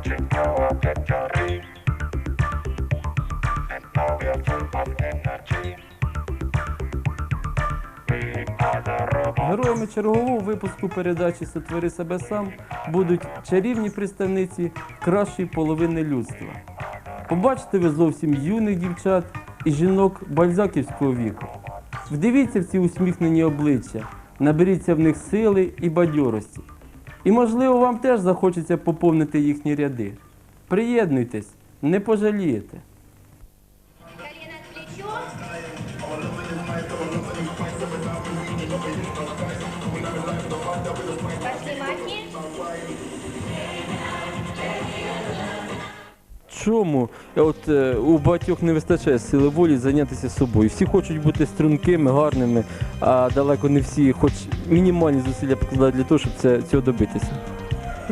get your read. And now you're full of energy. We the. Героями чергового випуску передачі Сотвори себе сам будуть чарівні представниці кращої половини людства. Побачите ви зовсім юних дівчат і жінок бальзаківського віку. Вдивіться в ці усміхнені обличчя, наберіться в них сили і бадьорості. І, можливо, вам теж захочеться поповнити їхні ряди. Приєднуйтесь, не пожалієте. Чому от е, у багатьох не вистачає сили волі зайнятися собою? Всі хочуть бути стрункими, гарними, а далеко не всі, хоч мінімальні зусилля покладають для того, щоб це, цього добитися.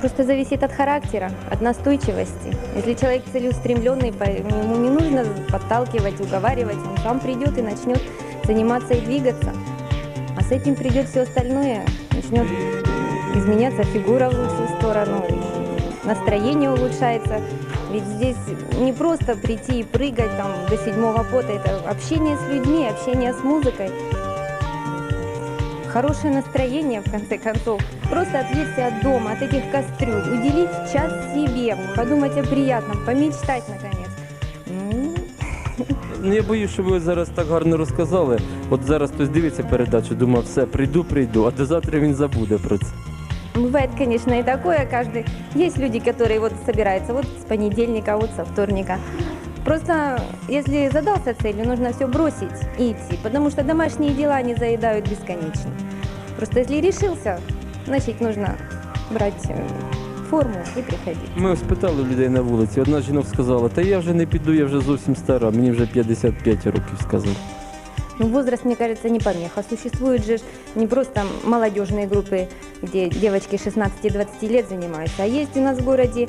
Просто зависит от характера, от настойчивости. Если человек целеустремленный, по- ему не нужно подталкивать, уговаривать, он сам придет и начнет заниматься и двигаться. А с этим придет все остальное, начнет изменяться фигура в лучшую сторону, и настроение улучшается. ведь здесь не просто прийти и прыгать там до седьмого пота, это общение с людьми, общение с музыкой. Хорошее настроение, в конце концов. Просто отвлечься от дома, от этих кастрюль, уделить час себе, подумать о приятном, помечтать наконец. Ну, я боюсь, що ви зараз так гарно розказали. От зараз хтось дивиться передачу, думає, все, прийду, прийду, а до завтра він забуде про це. Бывает, конечно, и такое каждый. Есть люди, которые вот собираются вот с понедельника, вот со вторника. Просто если задался целью, нужно все бросить и идти, потому что домашние дела не заедают бесконечно. Просто если решился, значит нужно брать э, форму и приходить. Ми спитали людей на вулиці. Одна з жінок сказала, та я вже не піду, я вже зовсім стара, мені вже 55 років сказав. Ну, возраст, мне кажется, не помеха. Существуют же ж не просто молодежные группы, где девочки 16-20 лет занимаются, а есть у нас в городе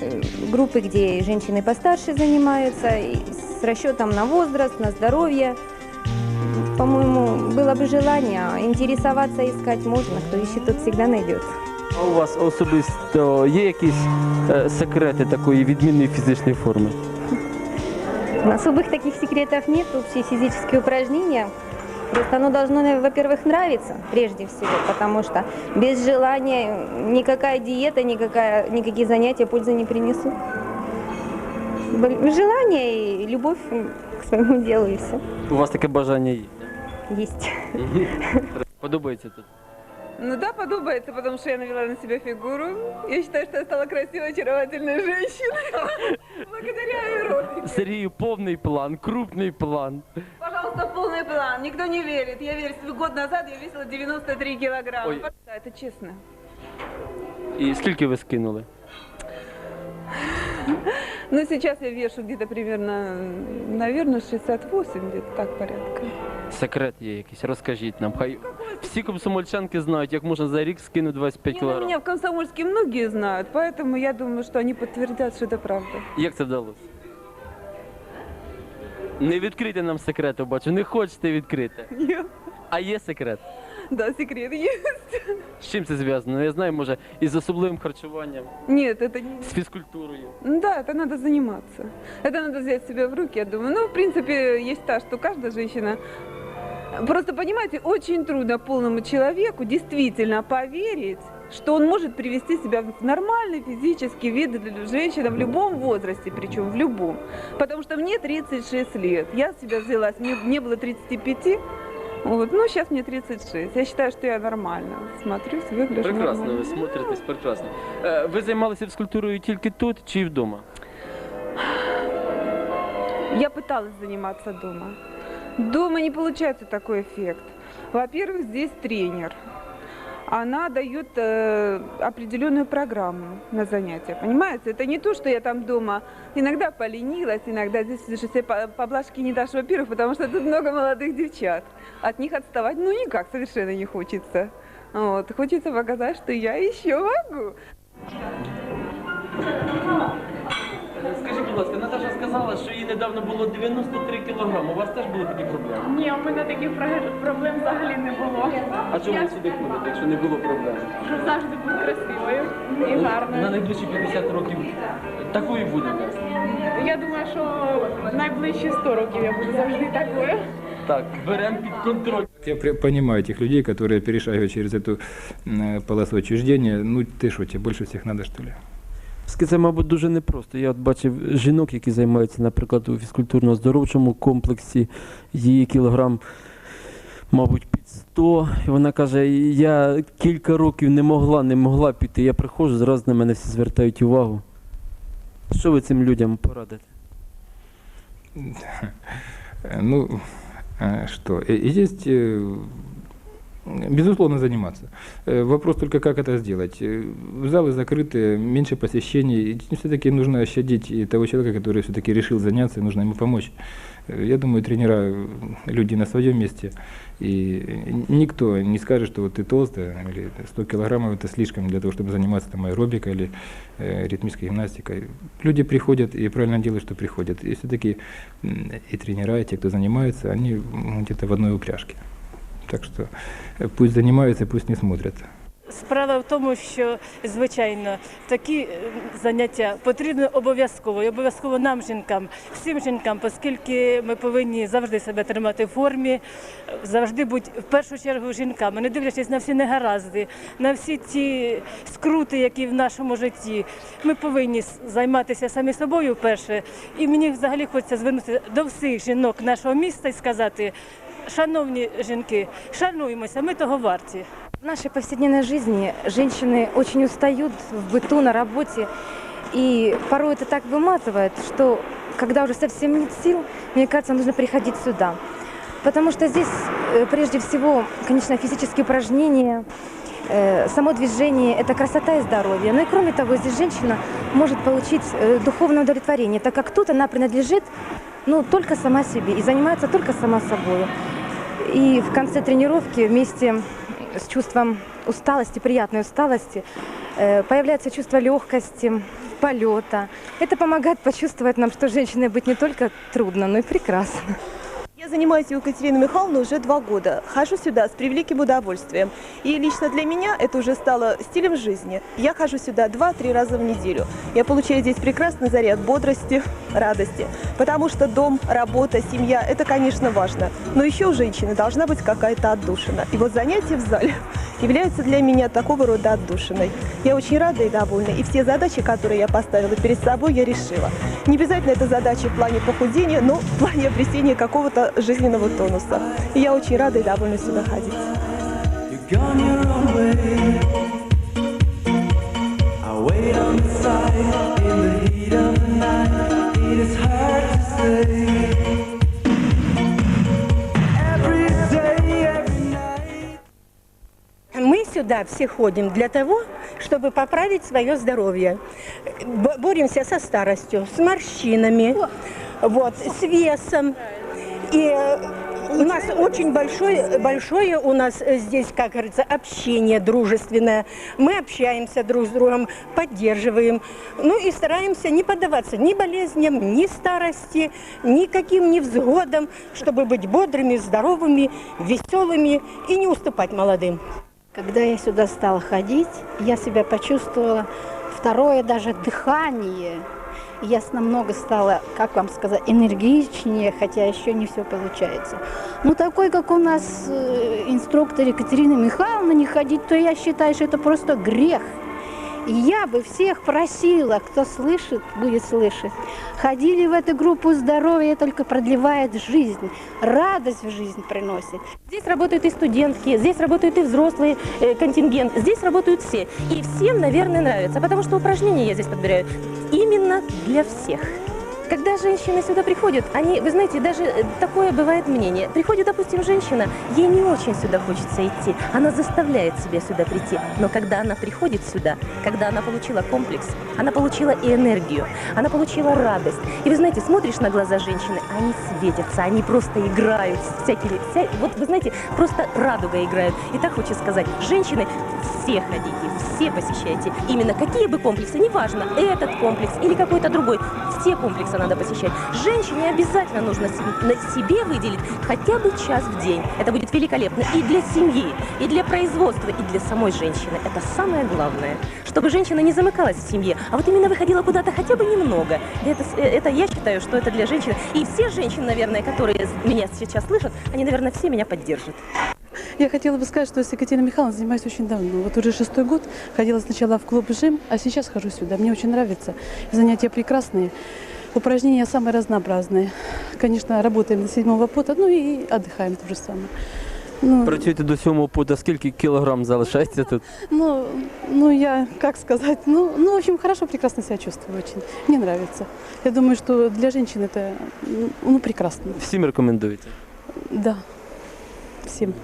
э, группы, где женщины постарше занимаются, и с расчетом на возраст, на здоровье. По-моему, было бы желание, а интересоваться, искать можно, кто ищет, тот всегда найдет. А у вас особисто є якісь е, секрети такої відмінної фізичної форми? Особых таких секретов нет, общие физические упражнения. Просто оно должно, во-первых, нравиться прежде всего, потому что без желания никакая диета, никакая, никакие занятия пользы не принесут. Желание и любовь к своему делу и все. У вас таке бажання є? Есть. Подобається тут? Ну да, подобается, потому что я навела на себя фигуру. Я считаю, что я стала красивой, очаровательной женщиной. Благодаря аэробике. Сергію повний план, крупний план. Пожалуйста, полный план. Никто не верит. Я верю, что год назад я весила 93 килограмма. Ой. Да, это честно. І скільки ви скинули? Но сейчас я вешу где-то примерно, наверное, 68, где-то так порядка. Секрет є якийсь, розкажіть нам. Хай всі комсомольчанки знають, як можна за рік скинути 25 Не, ну, кілограм. меня в Комсомольске многие знают, поэтому я думаю, что они подтвердят, что это правда. Як це вдалося? Не відкрийте нам секрету, бачу, не хочете відкрити. Нет. А є секрет. Да, секрет есть. З чим це зв'язано? Я знаю, може, із особливим харчуванням, Нет, это не... з фізкультурою. Ну Да, это надо заниматься. Это надо взять себя в руки, я думаю. Ну, в принципе, есть та, что каждая женщина... Просто, понимаете, очень трудно полному человеку действительно поверить, что он может привести себя в нормальный физический вид для женщины в любом возрасте, причем в любом. Потому что мне 36 лет. Я себя взялась, мне не было 35, вот, ну, сейчас мне 36. Я считаю, что я нормально смотрюсь, выгляжу Прекрасно, нормально. ви смотритесь, прекрасно. Е, Ви займалися фізкультурою тільки тут чи вдома? Я пыталась заниматься дома. Дома не получается такой эффект. Во-первых, здесь тренер. Она дает э, определенную программу на занятия. Понимаете? Это не то, что я там дома иногда поленилась, иногда здесь уже себе по- поблажки не дашь, во-первых, потому что тут много молодых девчат. От них отставать ну никак совершенно не хочется. Вот. Хочется показать, что я еще могу. Скажіть, будь ласка, Наташа сказала, сказала, що їй недавно було 93 кілограми. У вас теж були такі проблеми? Ні, у мене таких про- проблем взагалі не було. А чому ви сюди ходите, якщо не було проблем? Щоб завжди бути красивою і На гарною. найближчі 50 років такою будете? Я думаю, що найближчі 100 років я буду завжди такою. Так, беремо під контроль. Я при- понимаю этих людей, которые перешагивают через эту м, полосу отчуждения. Ну ты что, тебе больше всех надо, что ли? Це, мабуть, дуже непросто. Я от бачив жінок, які займаються, наприклад, у фізкультурно-здоровчому комплексі, її кілограм, мабуть, під 100. І вона каже, я кілька років не могла, не могла піти. Я приходжу, зразу на мене всі звертають увагу. Що ви цим людям порадите? Э, Ну, э, что? И и есть, э, безусловно, заниматься. Э, Вопрос только, как это сделать. Э, Залы закрыты, меньше посещений. Все-таки нужно щадить того человека, который все-таки решил заняться, нужно ему помочь. Э, Я думаю, тренера люди на своем месте. И никто не скажет, что вот ты толстая, или 100 килограммов это слишком для того, чтобы заниматься там аэробикой или э, ритмической гимнастикой. Люди приходят и правильно делают, что приходят. И все-таки и тренера, и те, кто занимается, они где-то в одной упряжке. Так что э, пусть занимаются, пусть не смотрят. Справа в тому, що звичайно такі е, заняття потрібно обов'язково, і обов'язково нам, жінкам, всім жінкам, оскільки ми повинні завжди себе тримати в формі, завжди бути в першу чергу жінками, не дивлячись на всі негаразди, на всі ті скрути, які в нашому житті. Ми повинні займатися самі собою вперше. І мені взагалі хочеться звернутися до всіх жінок нашого міста і сказати. Шановні жінки, шануємося, ми того варті. В нашей повседневной жизни женщины очень устают в быту, на работе. И порой это так выматывает, что когда уже совсем нет сил, мне кажется, нужно приходить сюда. Потому что здесь э, прежде всего, конечно, физические упражнения, э, само движение – это красота и здоровье. Но и кроме того, здесь женщина может получить э, духовное удовлетворение, так как тут она принадлежит ну, только сама себе и занимается только сама собой. И в конце тренировки вместе с чувством усталости, приятной усталости, э, появляется чувство легкости, полета. Это помогает почувствовать нам, что женщиной быть не только трудно, но и прекрасно. Я занимаюсь у Екатерины Михайловны уже два года. Хожу сюда с превеликим удовольствием. И лично для меня это уже стало стилем жизни. Я хожу сюда два-три раза в неделю. Я получаю здесь прекрасный заряд бодрости, радости. Потому что дом, работа, семья – это, конечно, важно. Но еще у женщины должна быть какая-то отдушина. И вот занятия в зале являются для меня такого рода отдушиной. Я очень рада и довольна. И все задачи, которые я поставила перед собой, я решила. Не обязательно это задачи в плане похудения, но в плане обретения какого-то жизненного тонуса. И я очень рада и довольна сюда ходить. Мы сюда все ходим для того, чтобы поправить свое здоровье. Боремся со старостью, с морщинами, вот, с весом. И э, у нас очень большое, большое у нас э, здесь, как говорится, общение дружественное. Мы общаемся друг с другом, поддерживаем. Ну и стараемся не поддаваться ни болезням, ни старости, никаким невзгодам, чтобы быть бодрыми, здоровыми, веселыми и не уступать молодым. Когда я сюда стала ходить, я себя почувствовала второе даже дыхание. Я намного стала, как вам сказать, энергичнее, хотя еще не все получается. Ну, такой, как у нас э, инструктор Екатерина Михайловна, не ходить, то я считаю, что это просто грех. Я бы всех просила, кто слышит, будет слышать, ходили в эту группу здоровья, только продлевает жизнь, радость в жизнь приносит. Здесь работают и студентки, здесь работают и взрослый э, контингент, здесь работают все. И всем, наверное, нравится, потому что упражнения я здесь подбираю именно для всех. Когда женщины сюда приходят, они, вы знаете, даже э, такое бывает мнение. Приходит, допустим, женщина, ей не очень сюда хочется идти, она заставляет себя сюда прийти. Но когда она приходит сюда, когда она получила комплекс, она получила и энергию, она получила радость. И вы знаете, смотришь на глаза женщины, они светятся, они просто играют, всякие, вся- вот вы знаете, просто радуга играет. И так хочу сказать, женщины, все ходите, все посещайте. Именно какие бы комплексы, неважно, этот комплекс или какой-то другой, все комплексы надо посещать. Посещать. Женщине обязательно нужно на себе выделить хотя бы час в день. Это будет великолепно и для семьи, и для производства, и для самой женщины. Это самое главное. Чтобы женщина не замыкалась в семье, а вот именно выходила куда-то хотя бы немного. Это, э, это я считаю, что это для женщины. И все женщины, наверное, которые меня сейчас слышат, они, наверное, все меня поддержат. Я хотела бы сказать, что с Екатериной Михайловной занимаюсь очень давно. Вот уже шестой год. Ходила сначала в клуб «Жим», а сейчас хожу сюда. Мне очень нравится. Занятия прекрасные. Упражнения самые разнообразные. Конечно, работаем до седьмого пота, ну и отдыхаем то же самое. Ну, Працюєте до сьомого пута, скільки кілограм залишається тут? ну, ну, я, как сказать, ну, ну, в общем, хорошо, прекрасно себя чувствую очень. Мне нравится. Я думаю, что для женщин это, ну, прекрасно. Всім рекомендуєте? Да, всем.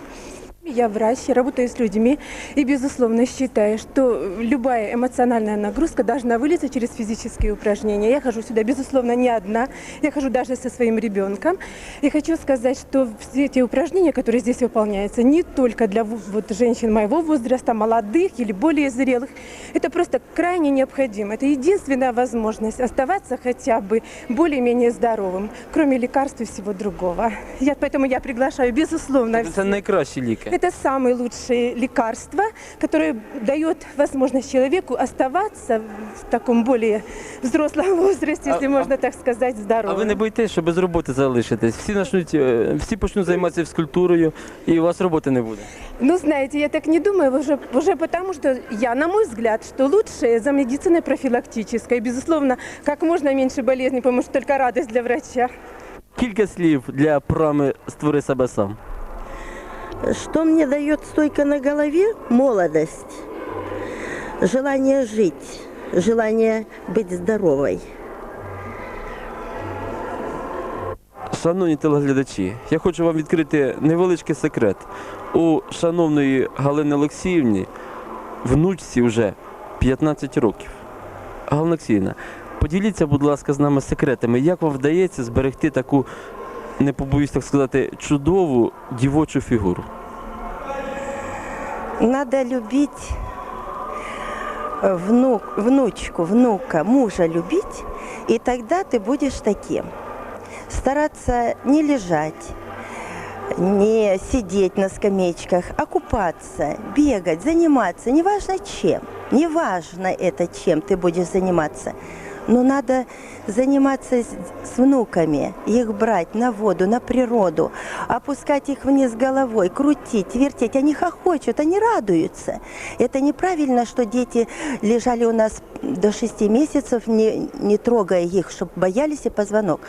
Я врач, я работаю с людьми и, безусловно, считаю, что любая эмоциональная нагрузка должна вылиться через физические упражнения. Я хожу сюда, безусловно, не одна, я хожу даже со своим ребенком. И хочу сказать, что все эти упражнения, которые здесь выполняются, не только для вот, женщин моего возраста, молодых или более зрелых, это просто крайне необходимо. Это единственная возможность оставаться хотя бы более-менее здоровым, кроме лекарств и всего другого. Я, поэтому я приглашаю, безусловно, Це найкращі ліки. это самые лучшие лекарства, которые дают возможность человеку оставаться в таком более взрослом возрасте, если А- можно так сказать, А здоровым. ви не боїтесь, що без роботи залишитесь? Всі почнуть, е, всі почнуть займатися фізкультурою, і у вас роботи не буде. Ну, знаете, я так не думаю, уже, уже потому что я, на мой взгляд, что лучшее за медициной профилактической. Безусловно, как можно меньше болезней, потому что только радость для врача. Кілька слів для прами створи себе сам. Что мне дает стойка на голове? Молодость, желание жить, желание быть здоровой. Шановні телеглядачі, я хочу вам відкрити невеличкий секрет. У шановної Галини Олексіївні внучці вже 15 років. Галина Олексіївна, поділіться, будь ласка, з нами секретами, як вам вдається зберегти таку, не побоюсь так сказати, чудову дівочу фігуру. Надо любить внук, внучку, внука, мужа любить, и тогда ты будешь таким. Стараться не лежать, не сидеть на скамеечках, а купаться, бегать, заниматься, неважно чем. Неважно это, чем ты будешь заниматься. Но надо заниматься с, внуками, их брать на воду, на природу, опускать их вниз головой, крутить, вертеть. Они хохочут, они радуются. Это неправильно, что дети лежали у нас до 6 месяцев, не, не трогая их, чтобы боялись и позвонок.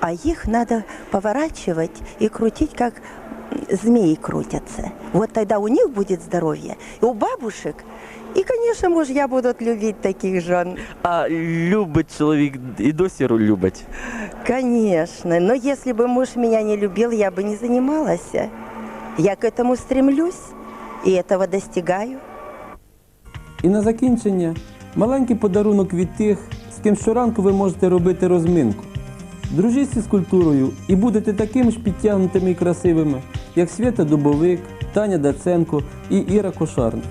А их надо поворачивать и крутить, как змеи крутятся. Вот тогда у них будет здоровье. И у бабушек. И, конечно, мужья будут любить таких жен. А любить чоловік і досі любить. Конечно. Но если бы муж меня не любил, я бы не занималась. Я к этому стремлюсь и этого достигаю. І на закінчення маленький подарунок від тих, з ким щоранку ви можете робити розминку. Дружіться з культурою і будете такими ж підтягнутими і красивими, як Свята Дубовик, Таня Даценко і Іра Кошарна.